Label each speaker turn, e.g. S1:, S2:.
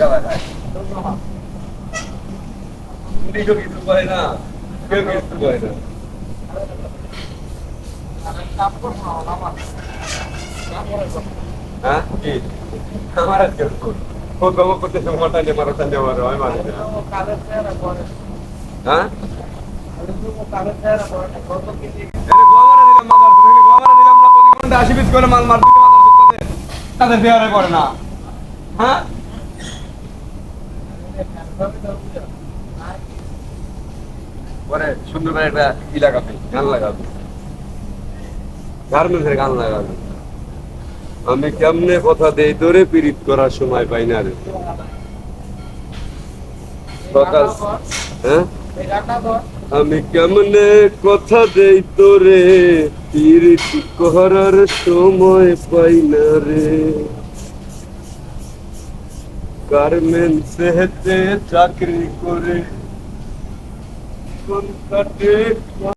S1: গালা খায় নিজেও কিছু করে না হ্যাঁ কি আমার আজকে হ্যাঁ এরে গোয়ামারা দিলাম মাদার সুদ গোয়ামারা দিলাম না প্রতি ঘণ্টা আশি পিস করে মাল মার দিতে মাদার সুদ করে তাদের দেওয়ারে করে না হ্যাঁ? আমি কেমনে কথা দেই তোরে পীড়িত করার সময় পাই না রে। হ্যাঁ? আমি কেমনে কথা দেই তোরে পীড়িত করার সময় পাই না রে। গার্মেন্টস হেতে চাকরি করে কোন কাটে